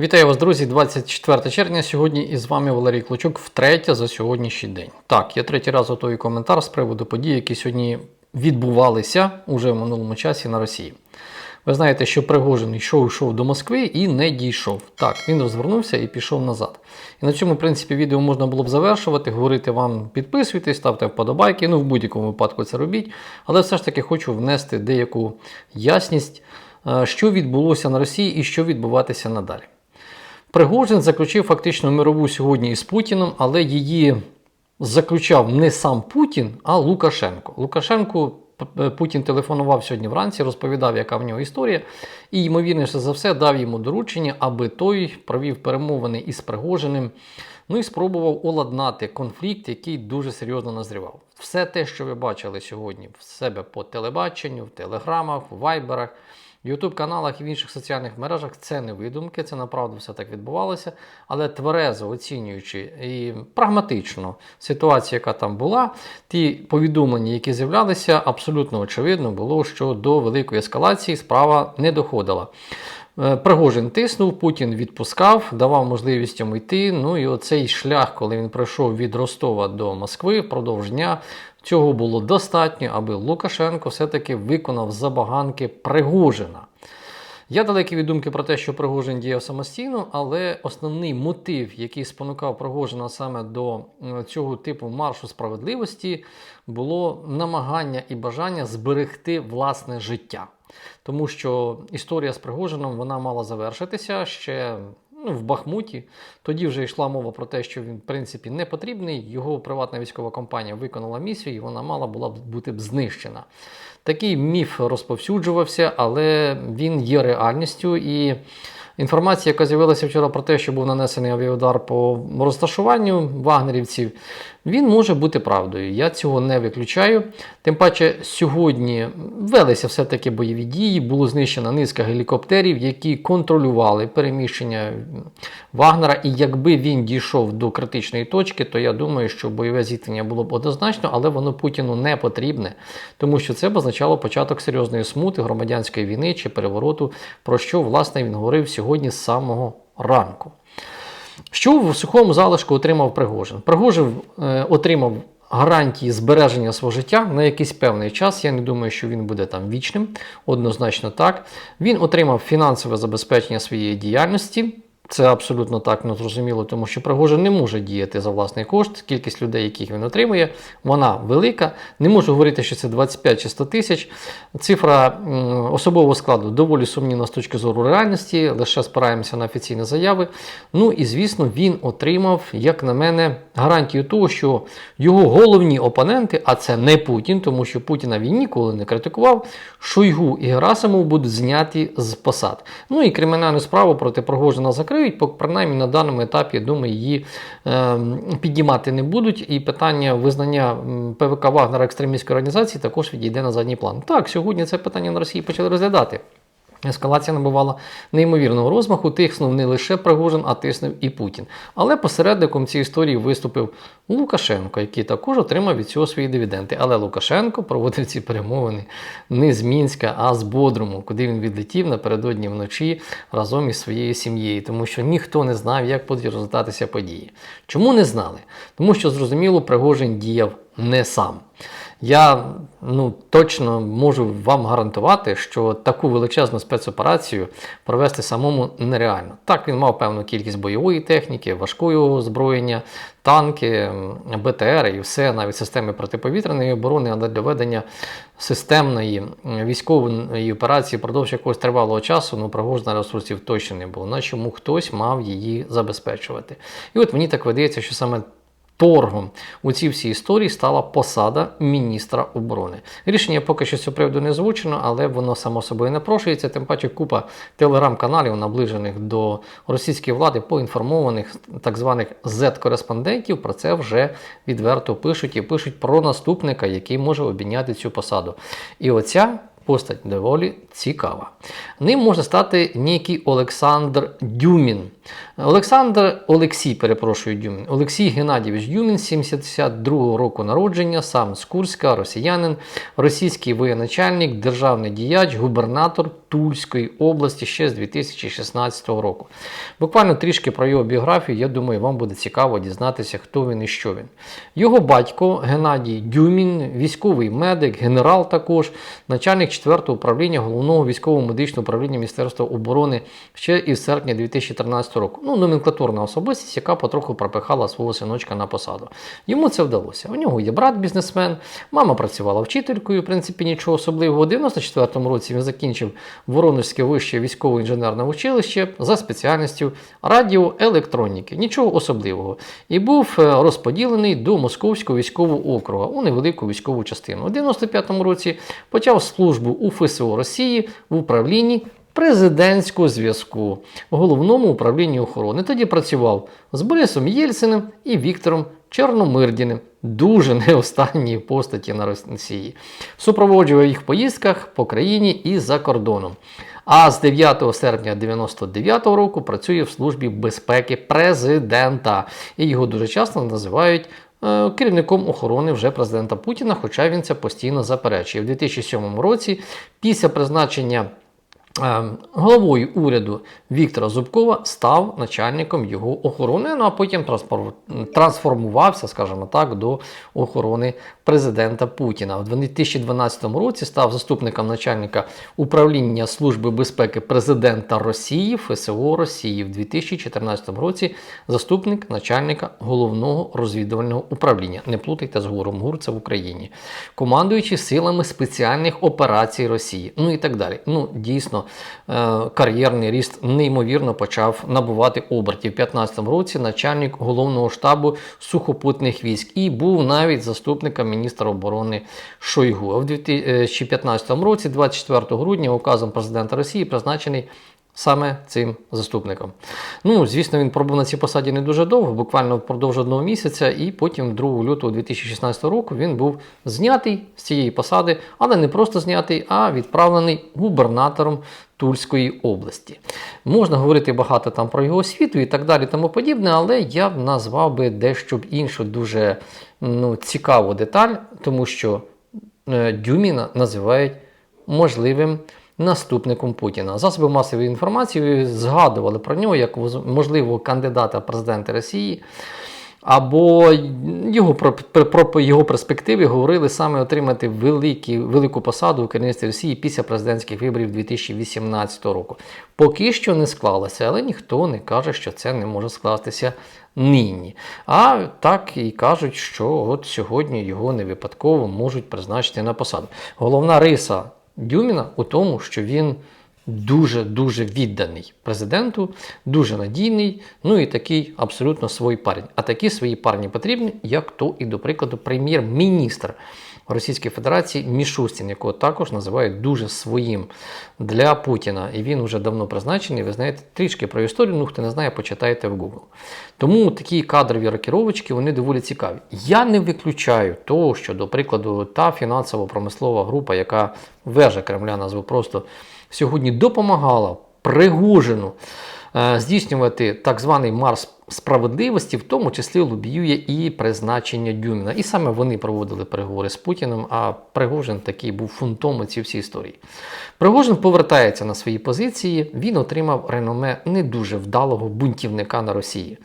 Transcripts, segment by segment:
Вітаю вас, друзі! 24 червня. Сьогодні із вами Валерій Клочук втретє за сьогоднішній день. Так, я третій раз готую коментар з приводу подій, які сьогодні відбувалися уже в минулому часі на Росії. Ви знаєте, що Пригожин йшов йшов до Москви і не дійшов. Так, він розвернувся і пішов назад. І на цьому, в принципі, відео можна було б завершувати, говорити вам підписуйтесь, ставте вподобайки. Ну, в будь-якому випадку це робіть. Але все ж таки хочу внести деяку ясність, е, що відбулося на Росії і що відбуватися надалі. Пригожин заключив фактично мирову сьогодні із Путіним, але її заключав не сам Путін, а Лукашенко. Лукашенку П- Путін телефонував сьогодні вранці, розповідав, яка в нього історія, і, ймовірніше за все, дав йому доручення, аби той провів перемовини із Пригожиним, ну і спробував оладнати конфлікт, який дуже серйозно назрівав. Все те, що ви бачили сьогодні в себе по телебаченню, в телеграмах, в вайберах, Ютуб каналах і в інших соціальних мережах це не видумки, це направду все так відбувалося. Але тверезо оцінюючи і прагматично ситуацію, яка там була, ті повідомлення, які з'являлися, абсолютно очевидно було, що до великої ескалації справа не доходила. Е, Пригожин тиснув, Путін відпускав, давав можливість йому йти. Ну і оцей шлях, коли він пройшов від Ростова до Москви впродовж дня, цього було достатньо, аби Лукашенко все-таки виконав забаганки Пригожина. Я далекий від думки про те, що Пригожин діяв самостійно, але основний мотив, який спонукав Пригожина саме до е, цього типу маршу справедливості, було намагання і бажання зберегти власне життя. Тому що історія з Пригожином вона мала завершитися ще ну, в Бахмуті. Тоді вже йшла мова про те, що він, в принципі, не потрібний. Його приватна військова компанія виконала місію, і вона мала була б бути б знищена. Такий міф розповсюджувався, але він є реальністю. І інформація, яка з'явилася вчора про те, що був нанесений авіаудар по розташуванню вагнерівців, він може бути правдою. Я цього не виключаю. Тим паче, сьогодні велися все-таки бойові дії, було знищена низка гелікоптерів, які контролювали переміщення Вагнера. І якби він дійшов до критичної точки, то я думаю, що бойове зіткнення було б однозначно, але воно Путіну не потрібне, тому що це б означало початок серйозної смути, громадянської війни чи перевороту, про що власне він говорив сьогодні з самого ранку. Що в сухому залишку отримав Пригожин? Пригожин е, отримав гарантії збереження свого життя на якийсь певний час. Я не думаю, що він буде там вічним, однозначно так. Він отримав фінансове забезпечення своєї діяльності. Це абсолютно так незрозуміло, тому що Пригожин не може діяти за власний кошт. Кількість людей, яких він отримує, вона велика. Не можу говорити, що це 25 чи 100 тисяч. Цифра особового складу доволі сумнівна з точки зору реальності, лише спираємося на офіційні заяви. Ну і звісно, він отримав, як на мене, гарантію того, що його головні опоненти, а це не Путін, тому що Путіна він ніколи не критикував. Шойгу і Герасимов будуть зняті з посад. Ну і кримінальну справу проти Пригожина закриють, бо принаймні на даному етапі, я думаю, її е, піднімати не будуть. І питання визнання ПВК Вагнера екстремістської організації також відійде на задній план. Так, сьогодні це питання на Росії почали розглядати. Ескалація набувала неймовірного розмаху, тиснув не лише Пригожин, а тиснув і Путін. Але посередником цієї історії виступив Лукашенко, який також отримав від цього свої дивіденди. Але Лукашенко проводив ці перемовини не з Мінська, а з Бодруму, куди він відлетів напередодні вночі разом із своєю сім'єю, тому що ніхто не знав, як будуть розвитатися події. Чому не знали? Тому що зрозуміло, Пригожин діяв не сам. Я ну, точно можу вам гарантувати, що таку величезну спецоперацію провести самому нереально. Так, він мав певну кількість бойової техніки, важкого озброєння, танки, БТР і все, навіть системи протиповітряної оборони, але для ведення системної військової операції впродовж якогось тривалого часу, ну, Пригожина ресурсів точно не було. На чому хтось мав її забезпечувати. І от мені так видається, що саме торгом у цій всій історії стала посада міністра оборони. Рішення поки що з цього приводу не озвучено, але воно само собою напрошується. Тим паче купа телеграм-каналів, наближених до російської влади, поінформованих так званих Z-кореспондентів, про це вже відверто пишуть і пишуть про наступника, який може обійняти цю посаду. І оця постать доволі цікава. Ним може стати некий Олександр Дюмін. Олександр Олексій, перепрошую, Дюмін. Олексій Геннадійович Дюмін, 72 року народження, сам з Курська, росіянин, російський воєначальник, державний діяч, губернатор Тульської області ще з 2016 року. Буквально трішки про його біографію, я думаю, вам буде цікаво дізнатися, хто він і що він. Його батько Геннадій Дюмін, військовий медик, генерал також, начальник 4-го управління головного військово-медичного управління Міністерства оборони ще із серпня 2014 року. Ну, номенклатурна особистість, яка потроху пропихала свого синочка на посаду. Йому це вдалося. У нього є брат бізнесмен, мама працювала вчителькою, в принципі, нічого особливого. У 94-му році він закінчив Воронежське вище військово-інженерне училище за спеціальністю радіоелектроніки. Нічого особливого. І був е, розподілений до Московського військового округу у невелику військову частину. У 95-му році почав службу у ФСО Росії в управлінні президентського зв'язку, головному управлінні охорони. Тоді працював з Борисом Єльциним і Віктором Чорномирдіним. Дуже не останні постаті на Росії. Супроводжував їх в поїздках по країні і за кордоном. А з 9 серпня 99 року працює в службі безпеки президента. І його дуже часто називають е, керівником охорони вже президента Путіна, хоча він це постійно заперечує. В 2007 році, після призначення Головою уряду Віктора Зубкова став начальником його охорони, ну а потім трансформувався, скажімо так, до охорони президента Путіна. В 2012 році став заступником начальника управління Служби безпеки президента Росії ФСО Росії. В 2014 році заступник начальника головного розвідувального управління. Не плутайте з ГУРом, ГУР в Україні, командуючи силами спеціальних операцій Росії. Ну і так далі. Ну, дійсно, кар'єрний ріст неймовірно почав набувати обертів. У 2015 році начальник головного штабу сухопутних військ і був навіть заступником міністра оборони Шойгу. В 2015 році, 24 грудня, указом президента Росії призначений. Саме цим заступником. Ну, звісно, він пробув на цій посаді не дуже довго, буквально впродовж одного місяця, і потім 2 лютого 2016 року він був знятий з цієї посади, але не просто знятий, а відправлений губернатором Тульської області. Можна говорити багато там про його освіту і так далі, тому подібне, але я б назвав би дещо б іншу дуже ну, цікаву деталь, тому що е, Дюміна називають можливим наступником Путіна. Засоби масової інформації згадували про нього як можливого кандидата в президенти Росії. Або його про, про, про його перспективи говорили саме отримати великі, велику посаду у керівництві Росії після президентських виборів 2018 року. Поки що не склалося, але ніхто не каже, що це не може скластися нині. А так і кажуть, що от сьогодні його не випадково можуть призначити на посаду. Головна риса Дюміна у тому, що він дуже-дуже відданий президенту, дуже надійний, ну і такий абсолютно свій парень. А такі свої парні потрібні, як то і, до прикладу, прем'єр-міністр Російської Федерації Мішустін, якого також називають дуже своїм для Путіна. І він вже давно призначений. Ви знаєте трішки про історію. Ну хто не знає, почитайте в Google. Тому такі кадрові рокіровочки вони доволі цікаві. Я не виключаю того, що, до прикладу, та фінансово-промислова група, яка вежа Кремля назву просто сьогодні допомагала Пригожину е, здійснювати так званий Марс справедливості, в тому числі лобіює і призначення Дюміна. І саме вони проводили переговори з Путіним, а Пригожин такий був фунтом у цій всій історії. Пригожин повертається на свої позиції, він отримав реноме не дуже вдалого бунтівника на Росії.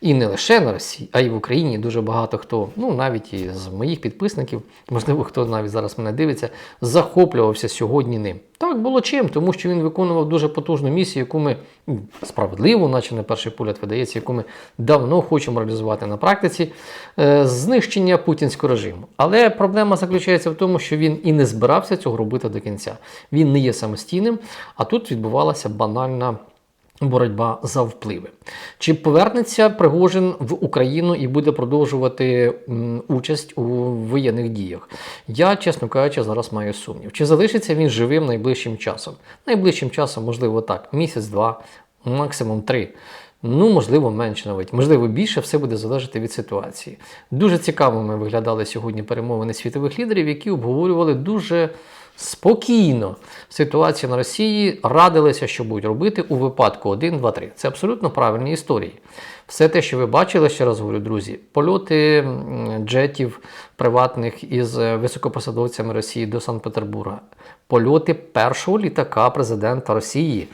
І не лише на Росії, а й в Україні дуже багато хто, ну навіть і з моїх підписників, можливо, хто навіть зараз мене дивиться, захоплювався сьогодні ним. Так було чим, тому що він виконував дуже потужну місію, яку ми справедливо, наче на перший погляд видається, яку ми давно хочемо реалізувати на практиці е, знищення путінського режиму. Але проблема заключається в тому, що він і не збирався цього робити до кінця. Він не є самостійним, а тут відбувалася банальна. Боротьба за впливи. Чи повернеться Пригожин в Україну і буде продовжувати участь у воєнних діях? Я, чесно кажучи, зараз маю сумнів. Чи залишиться він живим найближчим часом? Найближчим часом, можливо, так, місяць-два, максимум три. Ну, можливо, менше навіть, можливо, більше, все буде залежати від ситуації. Дуже цікавими виглядали сьогодні перемовини світових лідерів, які обговорювали дуже спокійно ситуація на Росії радилися, що будуть робити у випадку 1, 2, 3. Це абсолютно правильні історії. Все те, що ви бачили, ще раз говорю, друзі, польоти джетів приватних із е, високопосадовцями Росії до Санкт-Петербурга, польоти першого літака президента Росії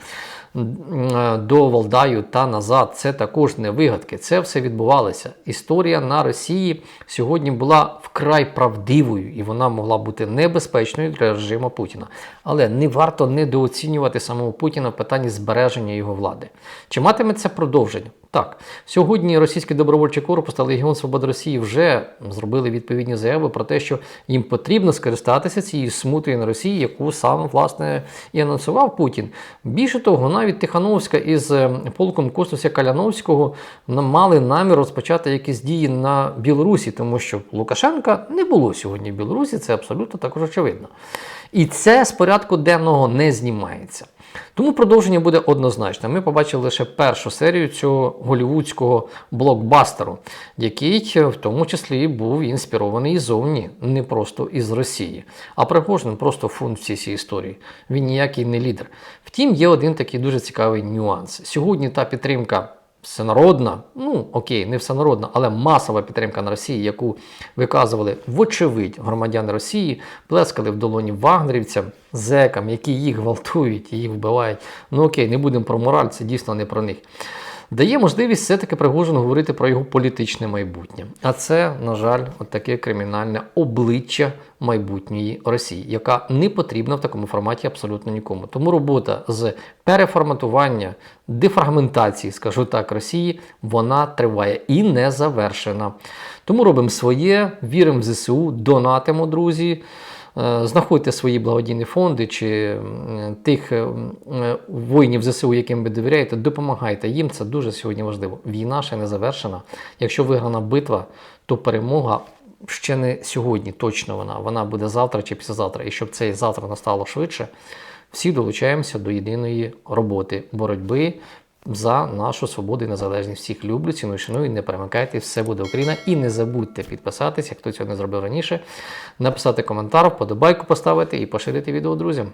до Валдаю та назад. Це також не вигадки. Це все відбувалося. Історія на Росії сьогодні була вкрай правдивою, і вона могла бути небезпечною для режиму Путіна. Але не варто недооцінювати самого Путіна в питанні збереження його влади. Чи матиме це продовження? Так, сьогодні російський добровольчий корпус та Легіон Свободи Росії вже зробили відповідні заяви про те, що їм потрібно скористатися цією смутою на Росії, яку сам власне і анонсував Путін. Більше того, навіть Тихановська із е, полком Костуся Каляновського мали намір розпочати якісь дії на Білорусі, тому що Лукашенка не було сьогодні в Білорусі, це абсолютно також очевидно. І це з порядку денного не знімається. Тому продовження буде однозначно. Ми побачили лише першу серію цього голівудського блокбастеру, який е, в тому числі був інспірований зовні, не просто із Росії. А Пригожин просто функції цієї історії. Він ніякий не лідер. Втім, є один такий дуже цікавий нюанс. Сьогодні та підтримка. Всенародна, ну окей, не всенародна, але масова підтримка на Росії, яку виказували вочевидь громадяни Росії, плескали в долоні вагнерівцям, зекам, які їх гвалтують їх вбивають. Ну окей, не будемо про мораль, це дійсно не про них. Дає можливість все-таки Пригожину говорити про його політичне майбутнє. А це, на жаль, от таке кримінальне обличчя майбутньої Росії, яка не потрібна в такому форматі абсолютно нікому. Тому робота з переформатування, дефрагментації, скажу так, Росії, вона триває і не завершена. Тому робимо своє, віримо в ЗСУ, донатимо, друзі. Е, Знаходьте свої благодійні фонди чи тих е, е, воїнів ЗСУ, яким ви довіряєте, допомагайте їм. Це дуже сьогодні важливо. Війна ще не завершена. Якщо виграна битва, то перемога ще не сьогодні, точно вона. Вона буде завтра чи післязавтра. І щоб це завтра настало швидше, всі долучаємося до єдиної роботи боротьби. За нашу свободу і незалежність. Всіх люблю, ціную, шаную, не перемикайте, все буде Україна. І не забудьте підписатися, хто цього не зробив раніше, написати коментар, вподобайку поставити і поширити відео друзям.